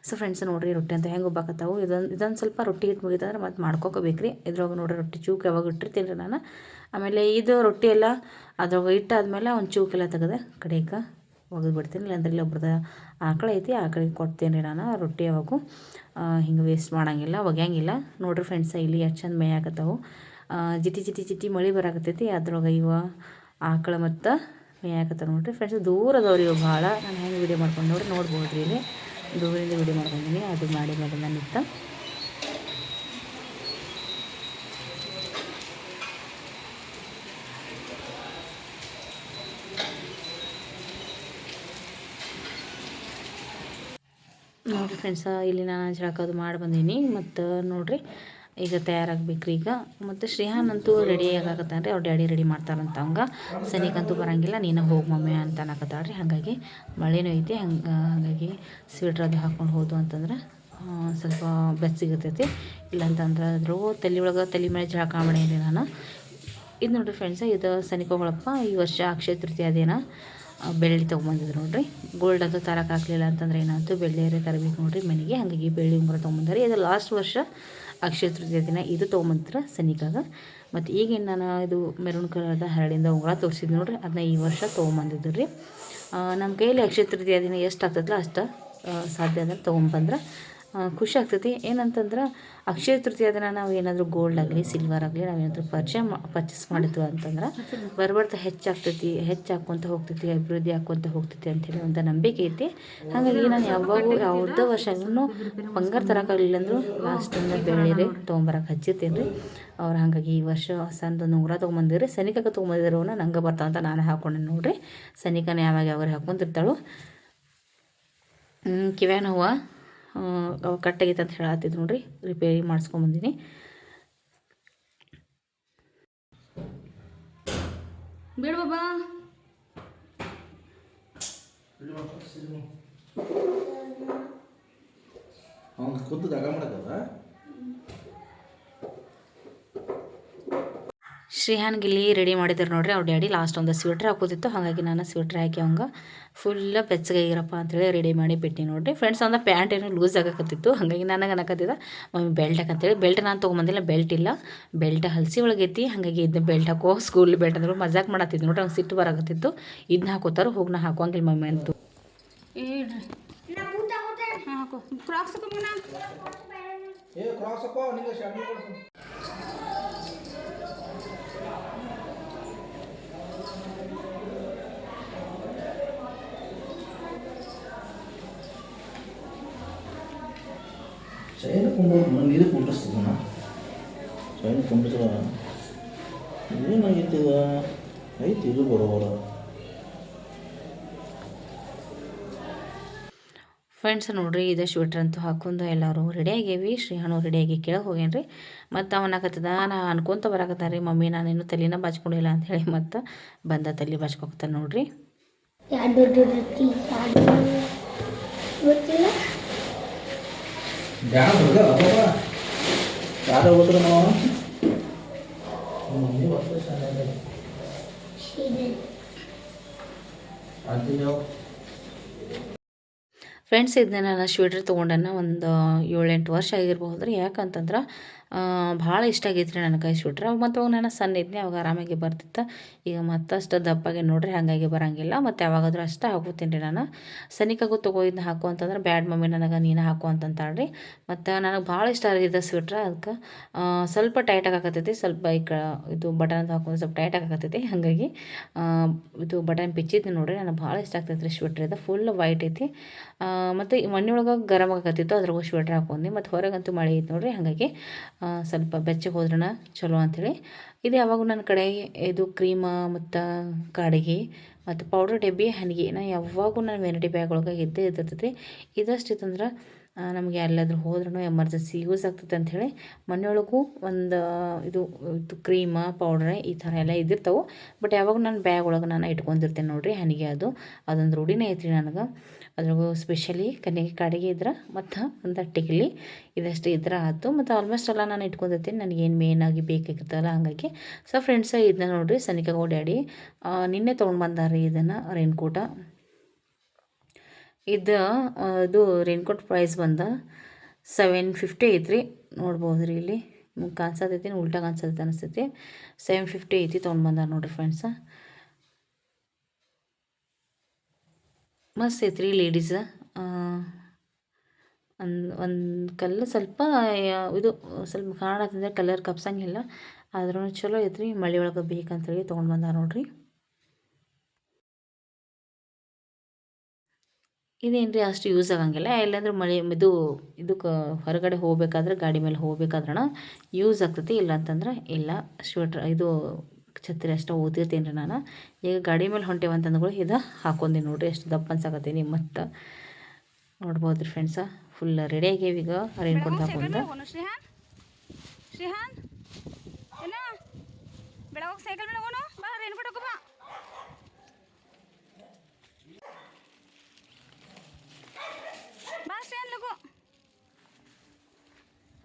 ಸೊ ಫ್ರೆಂಡ್ಸ್ ನೋಡಿರಿ ರೊಟ್ಟಿ ಅಂತ ಹೆಂಗೆ ಒಬ್ಬಾಕತ್ತಾವು ಇದೊಂದು ಇದೊಂದು ಸ್ವಲ್ಪ ರೊಟ್ಟಿ ಇಟ್ಟು ಮುಗಿತಂದ್ರೆ ಮತ್ತೆ ಮಾಡ್ಕೋಬೇಕು ರೀ ಇದ್ರೊಳಗೆ ನೋಡಿರಿ ರೊಟ್ಟಿ ಚೂಕ್ ಯಾವಾಗ ಇಟ್ಟಿರ್ತೀನಿ ರೀ ನಾನು. ಆಮೇಲೆ ಇದು ರೊಟ್ಟಿ ಎಲ್ಲ ಅದ್ರೊಳಗೆ ಇಟ್ಟಾದ್ಮೇಲೆ ಒಂದು ಚೂಕೆಲ್ಲ ತೆಗೆದೆ ಕಡೆಗೆ ಒಗೆದು ಬಿಡ್ತೀನಿ ಇಲ್ಲಾಂದ್ರೆ ಇಲ್ಲಿ ಒಬ್ರದ ಆಕಳ ಐತಿ ಆಕಳಿಗೆ ಕೊಡ್ತೀನಿ ರೀ ನಾನು ರೊಟ್ಟಿ ಯಾವಾಗೂ. ಹಿಂಗೆ ವೇಸ್ಟ್ ಮಾಡಂಗಿಲ್ಲ, ಒಗ್ಯಾಂಗಿಲ್ಲ. ನೋಡಿರಿ ಫ್ರೆಂಡ್ಸ, ಇಲ್ಲಿ ಎಷ್ಟು ಚಂದ ಮೇಯಾಕತ್ತಾವು ಆಗತ್ತವು. ಜಿಟಿ ಜಿಟಿ ಜಿಟಿ ಮಳೆ ಬರಾಕತ್ತೈತಿ, ಅದ್ರೊಳಗೆ ಇವ ಆಕಳ ಮತ್ತು ಮೇಯಾಕತ್ತ ನೋಡಿರಿ. ಫ್ರೆಂಡ್ಸ್ ದೂರ ಇವು ಭಾಳ ನಾನು ಹೆಂಗೆ ವೀಡಿಯೋ ಮಾಡ್ಕೊಂಡು ನೋಡಿ ನೋಡ್ಬೋದು ರೀ ಇಲ್ಲಿ. ದೂರದಿಂದ ವಿಡಿಯೋ ಮಾಡ್ಕೊಂಡಿನಿ ಅದು ಮಾಡಿ ಮೇಲೆ ಇತ್ತ ನೋಡಿರಿ ಫ್ರೆಂಡ್ಸ ಇಲ್ಲಿ ನಾನು ಜಳಕದು ಮಾಡಿ ಬಂದೀನಿ. ಮತ್ತು ನೋಡಿರಿ ಈಗ ತಯಾರಾಗಬೇಕ್ರಿ ಈಗ. ಮತ್ತು ಶ್ರೇಹಾನ್ ಅಂತೂ ರೆಡಿ ರೀ ಅವ್ರ ಡ್ಯಾಡಿ ರೆಡಿ ಮಾಡ್ತಾರಂತ ಹಂಗೆ ಸನಿಕಂತೂ ಬರೋಂಗಿಲ್ಲ. ನೀನು ಹೋಗಿ ಮಮ್ಮಿ ಅಂತ ಅನ್ನಕತ್ತಾಳ ರೀ ಹಾಗಾಗಿ ಮಳೆನೂ ಐತಿ ಹಂಗೆ, ಹಾಗಾಗಿ ಸ್ವೀಟ್ರ್ ಅದು ಹಾಕ್ಕೊಂಡು ಹೋದು ಅಂತಂದ್ರೆ ಸ್ವಲ್ಪ ಬೆಚ್ಚಗಿರ್ತೈತಿ ಇಲ್ಲಂತಂದ್ರೆ ಅದ್ರ ತಲೆ ಒಳಗೆ ತಲೆ ಮೇಲೆ ಜಳಕ ಮಾಡೀನಿ ನಾನು. ಇದು ನೋಡಿರಿ ಫ್ರೆಂಡ್ಸ ಇದು ಸನಿಕೋಗಳಪ್ಪ ಈ ವರ್ಷ ಅಕ್ಷಯ ತೃತೀಯ ದಿನ. ಬೆಳ್ಳಿ ತೊಗೊಂಬಂದಿದ್ರು ನೋಡ್ರಿ. ಗೋಲ್ಡ್ ಅದು ತರಕ್ಕೆ ಹಾಕ್ಲಿಲ್ಲ ಅಂತಂದ್ರೆ ಏನಾಯ್ತು ಬೆಳ್ಳಿಯರೇ ತರಬೇಕು ನೋಡ್ರಿ ಮನೆಗೆ. ಹಾಗಾಗಿ ಬೆಳ್ಳಿ ಉಂಗುರ ತೊಗೊಂಬಂದಾರೆ. ಇದು ಲಾಸ್ಟ್ ವರ್ಷ ಅಕ್ಷಯ ತೃತೀಯ ದಿನ, ಇದು ತೊಗೊಂಬಂದಿರ ಸನಿಕಾಗ ಮತ್ತು ಈಗೇನು ನಾನು ಇದು ಮೆರೂನ್ ಕಲರ್ದ ಹರಳಿಂದ ಉಂಗುಳ ತೋರಿಸಿದ್ದು ನೋಡ್ರಿ ಅದನ್ನ ಈ ವರ್ಷ ತೊಗೊಂಬಂದಿದ್ದು ರೀ ನಮ್ಮ ಕೈಯಲ್ಲಿ ಅಕ್ಷಯ ತೃತೀಯ ದಿನ ಎಷ್ಟು ಆಗ್ತದಲ್ಲ ಅಷ್ಟು ಸಾಧ್ಯ ಅಂದ್ರೆ ತೊಗೊಂಬಂದ್ರೆ ಖುಷಿ ಆಗ್ತೈತಿ. ಏನಂತಂದ್ರೆ ಅಕ್ಷಯ ತೃತೀಯ ದಿನ ನಾವು ಏನಾದರೂ ಗೋಲ್ಡ್ ಆಗಲಿ ಸಿಲ್ವರ್ ಆಗಲಿ ನಾವೇನಾದರೂ ಪರ್ಚೆ ಮಾ ಪರ್ಚೇಸ್ ಮಾಡಿದ್ವು ಅಂತಂದ್ರೆ ಬರ್ಬರ್ತಾ ಹೆಚ್ಚಾಗ್ತೈತಿ ಹೆಚ್ಚಾಕೊಂತ ಹೋಗ್ತೈತಿ, ಅಭಿವೃದ್ಧಿ ಆಕ್ಕೊಂತ ಹೋಗ್ತೈತಿ ಅಂಥೇಳಿ ಒಂದು ನಂಬಿಕೆ ಐತಿ. ಹಾಗಾಗಿ ನಾನು ಯಾವಾಗೂ ಯಾವುದೋ ವರ್ಷನೂ ಬಂಗಾರ ತರೋಕ್ಕಾಗಲಿಲ್ಲ ಅಂದರೂ ಲಾಸ್ಟಿಂದ ಬೆಳ್ಳಿರಿ ತೊಗೊಂಬರಕ್ಕೆ ಹಚ್ಚಿರ್ತೀನಿ ರೀ ಅವ್ರು ಹಾಗಾಗಿ ಈ ವರ್ಷ ಸಂದು ಉಂಗುರ ತೊಗೊಂಬಂದಿರಿ ಸನಿಕಾಗ ತೊಗೊಂಬಂದಿರೋನ ನಂಗೆ ಬರ್ತಾವ ಅಂತ ನಾನು ಹಾಕೊಂಡೆ ನೋಡ್ರಿ. ಸನಿಕನ ಯಾವಾಗ ಯಾವಾಗ ಹಾಕೊಂತಿರ್ತಾಳು. ಕಿವ್ಯಾನ ಹೂವು? ಕಟ್ಟಾಗೈತೆ ಅಂತ ಹೇಳತ್ತಿದ್ರು ನೋಡ್ರಿ. ರಿಪೇರಿ ಮಾಡಿಸ್ಕೊಂಬಂದಿನಿ ಬೇಡ ಬಾಬಾ. ಅವ್ನು ಖುದ್ದು ದಗ ಶ್ರೀಹಾನ್ ಗಿಲ್ಲಿ ರೆಡಿ ಮಾಡಿದ್ರು ನೋಡ್ರಿ. ಅವ್ರ ಡ್ಯಾಡಿ ಲಾಸ್ಟ್ ಒಂದು ಸ್ವೆಟ್ರ್ ಹಾಕೋದಿತ್ತು ಹಾಗಾಗಿ ನಾನು ಸ್ವೆಟ್ರ್ ಹಾಕಿ ಅವಂಗ ಫುಲ್ಲ ಬೆಚ್ಚಗಾಗಿರಪ್ಪ ಅಂತೇಳಿ ರೆಡಿ ಮಾಡಿ ಬಿಟ್ಟು ನೋಡ್ರಿ. ಫ್ರೆಂಡ್ಸ್ ಒಂದು ಪ್ಯಾಂಟ್ ಏನೋ ಲೂಸ್ ಆಗಕತ್ತಿತ್ತು. ಹಾಗಾಗಿ ನನಗೆ ಅನ್ನಕತ್ತಿದ್ದ ಮಮ್ಮಿ ಬೆಲ್ಟ್ ಹಾಕಂತೇಳಿ. ಬೆಲ್ಟ್ ನಾನು ತೊಗೊಂಬಂದಿಲ್ಲ ಬೆಲ್ಟ್ ಇಲ್ಲ. ಬೆಲ್ಟ್ ಹಲಸಿ ಒಳಗೈತಿ. ಹಾಗಾಗಿ ಇದನ್ನ ಬೆಲ್ಟ್ ಹಾಕೋ ಸ್ಕೂಲ್ ಬೆಲ್ಟ್ ಅಂದ್ರೆ ಮಜಾಕ್ ಮಾಡತ್ತಿದ್ದು ನೋಡ್ರಿ. ಅವ್ನು ಸಿಟ್ಟು ಬರಾಕತ್ತಿತ್ತು. ಇದನ್ನ ಹಾಕೋತಾರ ಹೋಗಿ ನಾ ಹಾಕೋಂಗಿಲ್ಲ ಮಮ್ಮಿ ಅಂತು. ಹಾಕೋ. ಕ್ರಾಕ್ಸ್ ಏ ಕ್ರಾಸ್ ಅಪ್ಪ ನಿಂಗೆ ಶಾಡಿ ಕೊಡ್ತೀನಿ ಚೈನ ಕೊಂಡು ನೀರು ಕುಂಡಿಸ್ತದನ ಚೈನ ಕುಂಡಿಸ್ರ ಏನಾಗೈತಿ ಇದು ಐತಿ ಇದು ಬರೋಬರ ಫ್ರೆಂಡ್ಸ್ ನೋಡ್ರಿ ಇದು ಸ್ವೆಟ್ರ್ ಅಂತೂ ಹಾಕೊಂಡು ಎಲ್ಲರೂ ರೆಡಿ ಆಗೇವಿ. ಶ್ರೀಹಣ್ಣು ರೆಡಿಯಾಗಿ ಕೇಳಕ್ಕೆ ಹೋಗೇನ್ರಿ ಮತ್ತು ಅವನಾಗತ್ತದ ನಾ ಅನ್ಕೊಂತ ಬರಾಕತ್ತಾರ ರೀ ಮಮ್ಮಿ ನಾನೇನು ತಲೆನ ಬಾಚ್ಕೊಂಡಿಲ್ಲ ಅಂತ ಹೇಳಿ ಮತ್ತು ಬಂದ ತಲೆ ಬಾಚ್ಕೊತಾನೆ ನೋಡ್ರಿ. ಯಾರು ದೊಡ್ಡ ರೊಟ್ಟಿ ಯಾರು ಗೊತ್ತಿಲ್ಲ ಬ್ಯಾಡ ಬರ್ಗ ಅಪ್ಪ ಯಾರು ಹೋದ್ರ ನಾವು ಮಮ್ಮಿ ಬರ್ತಾರೆ ಶಾಲೆ ಇದೆ ಅಂತೀನಿ ಫ್ರೆಂಡ್ಸ್ ಇದನ್ನ ನಾನು ಸ್ವೀಟ್ರ್ ತೊಗೊಂಡನ್ನ ಒಂದು ಏಳೆಂಟು ವರ್ಷ ಆಗಿರ್ಬೋದು ರೀ ಯಾಕಂತಂದ್ರೆ ಭಾಳ ಇಷ್ಟ ಆಗೈತೆ ರೀ ನನಗೆ ಕೈ ಸ್ವೆಟ್ರ್ ಅವಾಗ ಮತ್ತು ಅವಾಗ ನಾನು ಸಣ್ಣ ಇದ್ನಿ, ಅವಾಗ ಆರಾಮಾಗಿ ಬರ್ತಿತ್ತು. ಈಗ ಮತ್ತಷ್ಟು ದಪ್ಪಾಗೆ ನೋಡ್ರಿ, ಹಾಗಾಗಿ ಬರೋಂಗಿಲ್ಲ. ಮತ್ತು ಯಾವಾಗಾದರೂ ಅಷ್ಟೇ ಹಾಕೋತೀನಿ ರೀ ನಾನು. ಸನಿಕಾಗೂ ತಗೋ ಇದನ್ನ ಹಾಕು ಅಂತಂದ್ರೆ ಬ್ಯಾಡ್ ಮಮ್ಮಿ ನನಗೆ, ನೀನು ಹಾಕು ಅಂತಂತಾಳ್ರಿ. ಮತ್ತು ನನಗೆ ಭಾಳ ಇಷ್ಟ ಆಗಿದ್ದ ಸ್ವೆಟ್ರ್ ಅದಕ್ಕೆ. ಸ್ವಲ್ಪ ಟೈಟ್ ಆಗಾಕತ್ತೈತಿ ಸ್ವಲ್ಪ ಈ ಕ, ಇದು ಬಟನ್ ಹಾಕೊಂಡು ಸ್ವಲ್ಪ ಟೈಟ್ ಆಗಾಕತ್ತೈತಿ ಹಾಗಾಗಿ ಇದು ಬಟನ್ ಬಿಚ್ಚಿದ್ದು ನೋಡ್ರಿ, ನನಗೆ ಭಾಳ ಇಷ್ಟ ಆಗ್ತೈತೆ ರೀ ಸ್ವೆಟ್ರ್ ಇದು. ಫುಲ್ ವೈಟ್ ಐತಿ. ಮತ್ತು ಮಣ್ಣೊಳಗೆ ಗರಮ್ ಆಗತ್ತಿತ್ತು ಅದ್ರಾಗ ಸ್ವೆಟ್ರ್ ಹಾಕೊಂಡು ಮತ್ತು ಹೊರಗಂತೂ ಮಳೆ ಐತೆ ನೋಡ್ರಿ, ಹಾಗಾಗಿ ಸ್ವಲ್ಪ ಬೆಚ್ಚಗೆ ಹೋದ್ರನ ಚಲೋ ಅಂಥೇಳಿ ಇದು ಯಾವಾಗೂ ನನ್ನ ಕಡೆ ಇದು ಕ್ರೀಮ ಮತ್ತು ಕಾಡಿಗೆ ಮತ್ತು ಪೌಡ್ರ್ ಡಬ್ಬಿ ಹನಿಗೆ ನಾ ಯಾವಾಗೂ ನನ್ನ ವೆನಿಟಿ ಬ್ಯಾಗ್ ಒಳಗೆ ಇದ್ದೇ ಇರ್ತೈತಿ ಇದಷ್ಟು ಇತ್ತಂದ್ರೆ ನಮಗೆ ಎಲ್ಲಾದರೂ ಹೋದ್ರೂ ಎಮರ್ಜೆನ್ಸಿ ಯೂಸ್ ಆಗ್ತೈತೆ ಅಂಥೇಳಿ ಮನೆಯೊಳಗೂ ಒಂದು ಇದು ಇದು ಕ್ರೀಮ, ಪೌಡ್ರ್ ಈ ಥರ ಎಲ್ಲ ಇದ್ದಿರ್ತವೆ ಬಟ್ ಯಾವಾಗ ನಾನು ಬ್ಯಾಗ್ ಒಳಗೆ ನಾನು ಇಟ್ಕೊಂಡಿರ್ತೇನೆ ನೋಡಿರಿ ಹನಿಗೆ ಅದು. ಅದೊಂದು ರೂಢಿನೇ ಐತ್ರಿ ನನಗೆ. ಅದ್ರಾಗೂ ಸ್ಪೆಷಲಿ ಕನ್ನಿಗೆ ಕಾಡಿಗೆ ಇದ್ರೆ ಮತ್ತು ಒಂದು ಅಟ್ಟಿಗಿಲಿ ಇದಷ್ಟು ಇದ್ರೆ ಆಯ್ತು. ಮತ್ತು ಆಲ್ಮೋಸ್ಟ್ ಎಲ್ಲ ನಾನು ಇಟ್ಕೊಂಡಿರ್ತೀನಿ. ನನಗೇನು ಆಗಿ ಬೇಕಾಗಿರ್ತಲ್ಲ ಹಾಗಾಗಿ. ಸೊ ಫ್ರೆಂಡ್ಸ ಇದನ್ನ ನೋಡಿರಿ ಸನಿಕಾಗಿ ಡ್ಯಾಡಿ. ನಿನ್ನೆ ತೊಗೊಂಡು ರೀ ಇದನ್ನು ರೈನ್ಕೋಟ ಇದು ಅದು ರೈನ್ಕೋಟ್ ಪ್ರೈಸ್ ಬಂದ ಸೆವೆನ್ ಫಿಫ್ಟಿ ಐತ್ರಿ. ನೋಡ್ಬೋದು ರೀ ಇಲ್ಲಿ ಕಾಣಿಸತೈತಿ ಉಲ್ಟಾ ಕಾಣಿಸತೈತಿ ಅನಿಸ್ತೈತಿ. ಸೆವೆನ್ ಫಿಫ್ಟಿ ಐತಿ ತೊಗೊಂಡು ಬಂದಾರ ನೋಡಿರಿ ಫ್ರೆಂಡ್ಸ ಮಸ್ತ್ ಐತ್ರಿ ಲೇಡೀಸ್ ಒಂದು ಒಂದು ಕಲ್ಲು ಸ್ವಲ್ಪ ಇದು ಸ್ವಲ್ಪ ಕಾಣತ್ತಂದ್ರೆ ಕಲರ್ ಕಪ್ಸಂಗಿಲ್ಲ. ಆದ್ರೂ ಚಲೋ ಐತ್ರಿ ಮಳೆ ಒಳಗೆ ಬೇಕಂತೇಳಿ ತೊಗೊಂಡು ಬಂದಾರ ನೋಡ್ರಿ. ಇದೇನು ರೀ ಅಷ್ಟು ಯೂಸ್ ಆಗಂಗಿಲ್ಲ. ಇಲ್ಲಾಂದ್ರೆ ಮಳೆ, ಇದು, ಇದಕ್ಕೆ ಹೊರಗಡೆ ಹೋಗ್ಬೇಕಾದ್ರೆ ಗಾಡಿ ಮೇಲೆ ಹೋಗ್ಬೇಕಾದ್ರಣ ಯೂಸ್ ಆಗ್ತೈತಿ. ಇಲ್ಲ ಅಂತಂದ್ರೆ ಇಲ್ಲ. ಸ್ವೆಟ್ರ್ ಇದು ಛತ್ರಿ ಅಷ್ಟೇ ಓದಿರ್ತೀನಿ ರೀ ನಾನು. ಈಗ ಗಾಡಿ ಮೇಲೆ ಹೊಂಟೇವಂತಂದ್ರೆ ಇದು ಹಾಕೊಂಡಿ ನೋಡಿರಿ. ಎಷ್ಟು ದಪ್ಪ ಅನ್ಸಾಕತ್ತೀನಿ ಮತ್ತು. ನೋಡ್ಬೋದು ರೀ ಫ್ರೆಂಡ್ಸ ಫುಲ್ ರೆಡಿ ಈಗ. ರೈನ್ ಕೋಟ್ ಹಾಕೊಂಡು ಶ್ರೀಹಾನ್ ಶ್ರೀಹಾನ್ ಎಲ್ಲ ಬೆಳಗ್ಗೆ ಸೈಕಲ್ ಮೇಲೆ ಹೋಗೋಣ ಬಾ ರೇನ್ ಕೋಟ್ ಬಾ ಬಾ ಶ್ರೀಹಾನ್ ಲಗು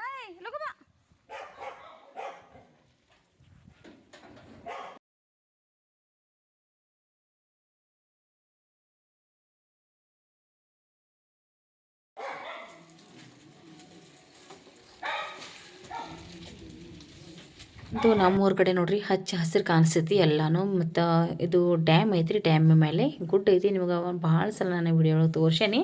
ಹಾಯ್ ಲಗು ಬಾ ಇದು ನಮ್ಮೂರ ಕಡೆ ನೋಡ್ರಿ ಹಚ್ಚ ಹಸಿರು ಕಾಣಿಸ್ತೈತಿ ಎಲ್ಲಾನು. ಮತ್ತು ಇದು ಡ್ಯಾಮ್ ಐತ್ರಿ, ಡ್ಯಾಮ್ ಮೇಲೆ. ಗುಡ್ಡ ಐತಿ, ನಿಮಗೆ ಭಾಳ ಸಲ ನಾನು ವಿಡಿಯೋ ಒಳಗೆ ತೋರ್ಸೇನಿ.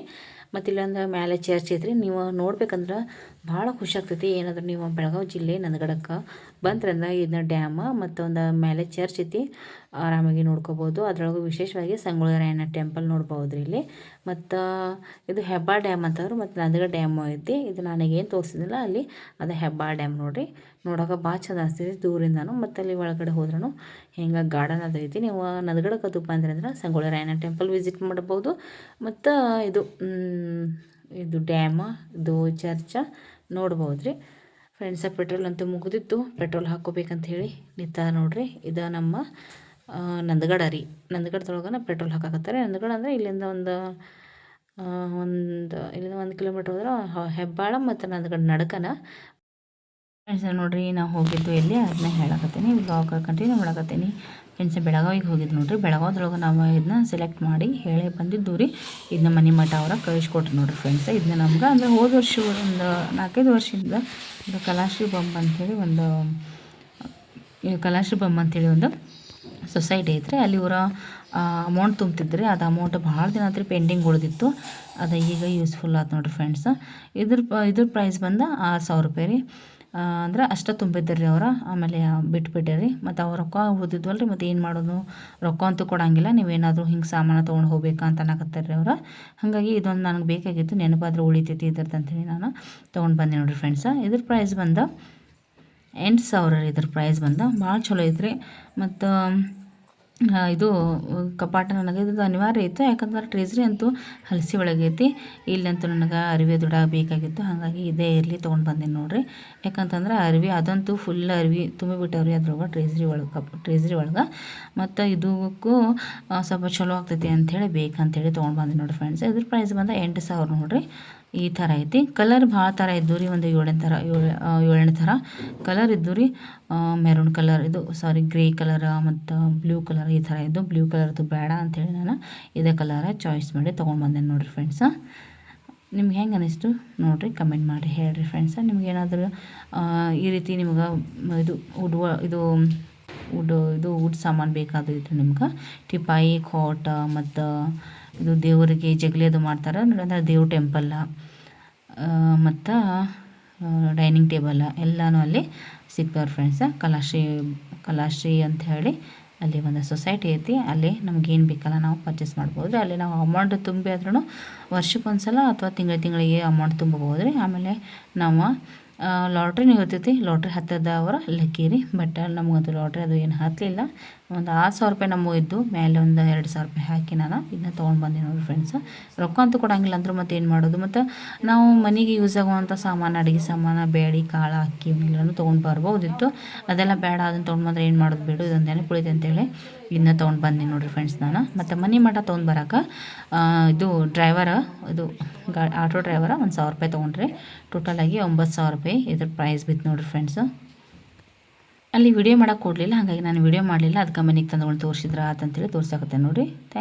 ಮತ್ತು ಇಲ್ಲೊಂದು ಮೇಲೆ ಚರ್ಚ್ ಐತ್ರಿ. ನೀವು ನೋಡ್ಬೇಕಂದ್ರೆ ಭಾಳ ಖುಷಿ ಆಗ್ತೈತಿ. ಏನಾದರೂ ನೀವು ಬೆಳಗಾವಿ ಜಿಲ್ಲೆ ನಂದಗಡಕ್ಕೆ ಬಂದ್ರಂದ್ರೆ ಇದನ್ನ ಡ್ಯಾಮ್ ಮತ್ತು ಒಂದು ಮೇಲೆ ಚರ್ಚ್ ಐತಿ. ಆರಾಮಾಗಿ ನೋಡ್ಕೋಬೋದು. ಅದರೊಳಗೆ ವಿಶೇಷವಾಗಿ ಸಂಗೊಳ್ಳಿ ರಾಯಣ್ಣ ಟೆಂಪಲ್ ನೋಡ್ಬೋದು ರೀ ಇಲ್ಲಿ. ಮತ್ತು ಇದು ಹೆಬ್ಬಾ ಡ್ಯಾಮ್ ಅಂತಂದ್ರೆ ಮತ್ತು ನಂದಗಡ ಡ್ಯಾಮ್ ಐತಿ. ಇದು ನನಗೇನು ತೋರಿಸಿದಿಲ್ಲ ಅಲ್ಲಿ ಅದು ಹೆಬ್ಬಾ ಡ್ಯಾಮ್ ನೋಡಿರಿ. ನೋಡೋಕೆ ಭಾಳ ಚಂದ ಅನಿಸ್ತೈತಿ ದೂರಿಂದನೂ, ಮತ್ತು ಅಲ್ಲಿ ಒಳಗಡೆ ಹೋದ್ರೂ ಹಿಂಗೆ ಗಾರ್ಡನ್ ಅದು ಐತಿ. ನೀವು ನದಗಡಕ್ಕೆ ಬಂದ್ರಿ ಅಂದ್ರೆ ಸಂಗೊಳ್ಳಿ ರಾಯಣ್ಣ ಟೆಂಪಲ್ ವಿಸಿಟ್ ಮಾಡ್ಬೋದು. ಮತ್ತು ಇದು ಇದು ಡ್ಯಾಮ, ಇದು ಚರ್ಚ ನೋಡ್ಬೋದು ರೀ ಫ್ರೆಂಡ್ಸ ಪೆಟ್ರೋಲ್ ಅಂತೂ ಮುಗಿದಿತ್ತು. ಪೆಟ್ರೋಲ್ ಹಾಕ್ಕೋಬೇಕಂತ ಹೇಳಿ ನಿಂತ ನೋಡ್ರಿ. ಇದು ನಮ್ಮ ನಂದಗಡ ರೀ. ನಂದಗಡದೊಳಗನ ಪೆಟ್ರೋಲ್ ಹಾಕಾಕತ್ತಾರೆ ನಂದಗಡ ಅಂದರೆ ಇಲ್ಲಿಂದ ಒಂದು ಒಂದು, ಇಲ್ಲಿಂದ ಒಂದು ಕಿಲೋಮೀಟ್ರ್ ಹೋದ್ರೆ ಹೆಬ್ಬಾಳ ಮತ್ತು ನಂದಗಡ ನಡಕನ. ಫ್ರೆಂಡ್ಸ್ ನೋಡ್ರಿ ನಾವು ಹೋಗಿದ್ದು ಎಲ್ಲಿ ಅದನ್ನ ಹೇಳಕತ್ತೀನಿ. ಬ್ಲಾಗ್ ಕಂಟಿನ್ಯೂ ಮಾಡಕತ್ತೀನಿ ಫ್ರೆಂಡ್ಸ್ ಬೆಳಗಾವಿಗೆ ಹೋಗಿದ್ದು ನೋಡ್ರಿ. ಬೆಳಗಾವದೊಳಗೆ ನಾವು ಇದನ್ನ ಸೆಲೆಕ್ಟ್ ಮಾಡಿ ಹೇಳಿ ಬಂದಿದ್ದು ರೀ. ಇದನ್ನ ಮನೆ ಮಠ ಅವರ ಕಳಿಸ್ಕೊಟ್ರು ನೋಡ್ರಿ ಫ್ರೆಂಡ್ಸ್ ಇದನ್ನ ನಮ್ಗೆ ಅಂದರೆ ಹೋದ ವರ್ಷ ಒಂದು ನಾಲ್ಕೈದು ವರ್ಷದಿಂದ ಕಲಾಶಿ ಕಲಾಶ್ರೀ ಅಂತ ಅಂಥೇಳಿ ಒಂದು, ಕಲಾಶ್ರೀ ಅಂತ ಅಂತೇಳಿ ಒಂದು ಸೊಸೈಟಿ ಐತ್ರಿ ಅಲ್ಲಿ ಇವರ ಅಮೌಂಟ್ ತುಂಬ್ತಿದ್ರಿ ಅದು ಅಮೌಂಟ್ ಭಾಳ ದಿನ ಆತ್ರಿ ಪೆಂಡಿಂಗ್ ಉಳಿದಿತ್ತು. ಅದು ಈಗ ಯೂಸ್ಫುಲ್ ಆಯ್ತು ನೋಡಿರಿ ಫ್ರೆಂಡ್ಸ್ ಇದ್ರ ಇದ್ರ ಪ್ರೈಸ್ ಬಂದು ಆರು ಸಾವಿರ ರೂಪಾಯಿ ರೀ. ಅಂದ್ರೆ ಅಷ್ಟು ರೀ ಅವ್ರು. ಆಮೇಲೆ ಬಿಟ್ಬಿಟ್ಟೆ ರೀ ಮತ್ತು ಅವ್ರ ರೊಕ್ಕ ಓದಿದ್ವಲ್ಲ ರೀ ಮತ್ತು ಏನು ಮಾಡೋದು? ರೊಕ್ಕ ಅಂತೂ ಕೊಡಂಗಿಲ್ಲ. ನೀವೇನಾದರೂ ಹಿಂಗೆ ಸಾಮಾನು ತೊಗೊಂಡು ಹೋಗ್ಬೇಕಾ ಅಂತ ಅನ್ನಕತ್ತಾರೆ ರೀ ಅವ್ರು. ಹಾಗಾಗಿ ಇದೊಂದು ನನಗೆ ಬೇಕಾಗಿತ್ತು. ನೆನಪಾದ್ರೆ ಉಳಿತೈತಿ ಇದ್ರದ್ದು ಅಂತೇಳಿ ನಾನು ತೊಗೊಂಡು ಬಂದೆ ನೋಡಿರಿ ಫ್ರೆಂಡ್ಸ ಇದ್ರ ಪ್ರೈಸ್ ಬಂದ ಎಂಟು ಸಾವಿರ ರೀ ಇದ್ರ ಪ್ರೈಸ್ ಬಂದ. ಭಾಳ ಚಲೋ ಐತ್ರಿ. ಮತ್ತು ಇದು ಕಪಾಟ ನನಗೆ ಇದು ಅನಿವಾರ್ಯ ಇತ್ತು. ಯಾಕಂದ್ರೆ ಟ್ರೇಸರಿ ಅಂತೂ ಹಲಸಿ ಒಳಗೈತಿ ಇಲ್ಲಂತೂ ನನಗೆ ಅರಿವೆ ದುಡ ಬೇಕಾಗಿತ್ತು. ಹಾಗಾಗಿ ಇದೇ ಇರಲಿ ತೊಗೊಂಡು ಬಂದೀನಿ ನೋಡಿರಿ. ಯಾಕಂತಂದ್ರೆ ಅರಿವಿ ಅದಂತೂ ಫುಲ್ ಅರಿವಿ ತುಂಬಿಬಿಟ್ಟವ್ರಿ ಅದ್ರೊಳಗೆ ಟ್ರೇಸ್ರಿ ಒಳಗೆ ಕಪ್ ಟ್ರೇಸರಿ ಒಳಗೆ. ಮತ್ತು ಇದಕ್ಕೂ ಸ್ವಲ್ಪ ಚಲೋ ಆಗ್ತೈತಿ ಅಂಥೇಳಿ ಬೇಕಂತೇಳಿ ತೊಗೊಂಡು ಬಂದೆ ನೋಡ್ರಿ ಫ್ರೆಂಡ್ಸ್ ಇದ್ರ ಪ್ರೈಸ್ ಬಂದ ಎಂಟು ಸಾವಿರ ನೋಡ್ರಿ. ಈ ಥರ ಐತಿ. ಕಲರ್ ಭಾಳ ಥರ ಇದ್ದು ರೀ, ಒಂದು ಏಳೆಂಟು ಥರ, ಏಳು ಏಳನೇ ಥರ. ಕಲರ್ ಇದ್ದು ರೀ ಮೆರೂನ್ ಕಲರ್ ಇದು ಸಾರಿ ಗ್ರೇ ಕಲರ್ ಮತ್ತು ಬ್ಲೂ ಕಲರ್ ಈ ಥರ ಇದ್ದು. ಬ್ಲೂ ಕಲರ್ದು ಬೇಡ ಅಂಥೇಳಿ ನಾನು ಇದೇ ಕಲರ ಚಾಯ್ಸ್ ಮಾಡಿ ತೊಗೊಂಡು ಬಂದೆ ನೋಡಿರಿ ಫ್ರೆಂಡ್ಸ ನಿಮ್ಗೆ ಹೆಂಗೆ ಅನಿಸ್ತು ನೋಡಿರಿ ಕಮೆಂಟ್ ಮಾಡಿ ಹೇಳ್ರಿ ಫ್ರೆಂಡ್ಸ ನಿಮ್ಗೆ ಏನಾದರೂ ಈ ರೀತಿ ನಿಮ್ಗೆ ಇದು ವುಡ್ ಇದು ವುಡ್ ಇದು ವುಡ್ ಸಾಮಾನು ಬೇಕಾದಿತ್ತು ನಿಮ್ಗೆ. ಟಿಪಾಯಿ ಖೋಟ ಮತ್ತು ಇದು ದೇವರಿಗೆ ಜಗಲಿ ಅದು ಮಾಡ್ತಾರೆ. ಅಂದ್ರೆ ದೇವ್ರ ಟೆಂಪಲ್ಲ ಮತ್ತು ಡೈನಿಂಗ್ ಟೇಬಲ್ ಎಲ್ಲನೂ ಅಲ್ಲಿ ಸಿಗ್ತಾವ್ರಿ ಫ್ರೆಂಡ್ಸ ಕಲಾಶ್ರೀ ಕಲಾಶ್ರೀ ಅಂತ ಹೇಳಿ ಅಲ್ಲಿ ಒಂದು ಸೊಸೈಟಿ ಐತಿ. ಅಲ್ಲಿ ನಮ್ಗೇನು ಬೇಕಲ್ಲ ನಾವು ಪರ್ಚೇಸ್ ಮಾಡ್ಬೋದು. ಅಲ್ಲಿ ನಾವು ಅಮೌಂಟ್ ತುಂಬಿ ಆದ್ರೂ ವರ್ಷಕ್ಕೊಂದು ಸಲ ಅಥವಾ ತಿಂಗಳ ತಿಂಗಳಿಗೆ ಅಮೌಂಟ್ ತುಂಬಬಹುದು ರೀ. ಆಮೇಲೆ ನಾವು ಲಾಟ್ರಿನೂ ಇರ್ತೈತಿ ಲಾಟ್ರಿ ಹತ್ತದವ್ರ ಲಕ್ಕಿ ರೀ ಬಟ್ ನಮಗಂತೂ ಲಾಟ್ರಿ ಅದು ಏನು ಹತ್ತಲಿಲ್ಲ ಒಂದು ಆರು ಸಾವಿರ ರೂಪಾಯಿ ನಮ್ಮ ಇದ್ದು, ಮೇಲೆ ಒಂದು ಎರಡು ಸಾವಿರ ರೂಪಾಯಿ ಹಾಕಿ ನಾನು ಇದನ್ನ ತೊಗೊಂಡು ಬಂದೆ ನೋಡಿ ಫ್ರೆಂಡ್ಸ್ ರೊಕ್ಕ ಅಂತೂ ಕೊಡಂಗಿಲ್ಲ ಅಂದ್ರೆ ಮತ್ತೆ ಏನು ಮಾಡೋದು? ಮತ್ತು ನಾವು ಮನೆಗೆ ಯೂಸ್ ಆಗುವಂಥ ಸಾಮಾನು, ಅಡುಗೆ ಸಾಮಾನು ಬೇಳೆ ಕಾಳು, ಅಕ್ಕಿ ಎಲ್ಲನೂ ತೊಗೊಂಡು ಬರ್ಬೋದಿತ್ತು. ಅದೆಲ್ಲ ಬೇಡ, ಅದನ್ನು ತೊಗೊಂಡು ಬಂದರೆ ಏನು ಮಾಡೋದು? ಬಿಡು, ಇದೊಂದು ನೆನಪು ಉಳಿದೆ ಅಂತೇಳಿ. ಇದನ್ನ ತೊಗೊಂಡು ಬಂದೆ ನೋಡಿರಿ ಫ್ರೆಂಡ್ಸ್ ನಾನು. ಮತ್ತು ಮನೆ ಮಠ ತೊಗೊಂಡು ಬರೋಕೆ ಇದು ಡ್ರೈವರ ಇದು ಗಾ ಆಟೋ ಡ್ರೈವರ ಒಂದು ಸಾವಿರ ರೂಪಾಯಿ ತೊಗೊಂಡ್ರಿ. ಟೋಟಲಾಗಿ ಒಂಬತ್ತು ಸಾವಿರ ರೂಪಾಯಿ ಇದ್ರ ಪ್ರೈಸ್ ಬಿತ್ತು ನೋಡಿರಿ ಫ್ರೆಂಡ್ಸು ಅಲ್ಲಿ ವಿಡಿಯೋ ಮಾಡೋಕೆ ಕೊಡಲಿಲ್ಲ ಹಾಗಾಗಿ ನಾನು ವಿಡಿಯೋ ಮಾಡಲಿಲ್ಲ. ಅದಕ್ಕೆ ಮನೆಗೆ ತಂದು ತೋರಿಸಿದ್ರ ಆತಂತೇಳಿ ತೋರ್ಸಕತ್ತೆ ನೋಡಿರಿ. ಥ್ಯಾಂಕ್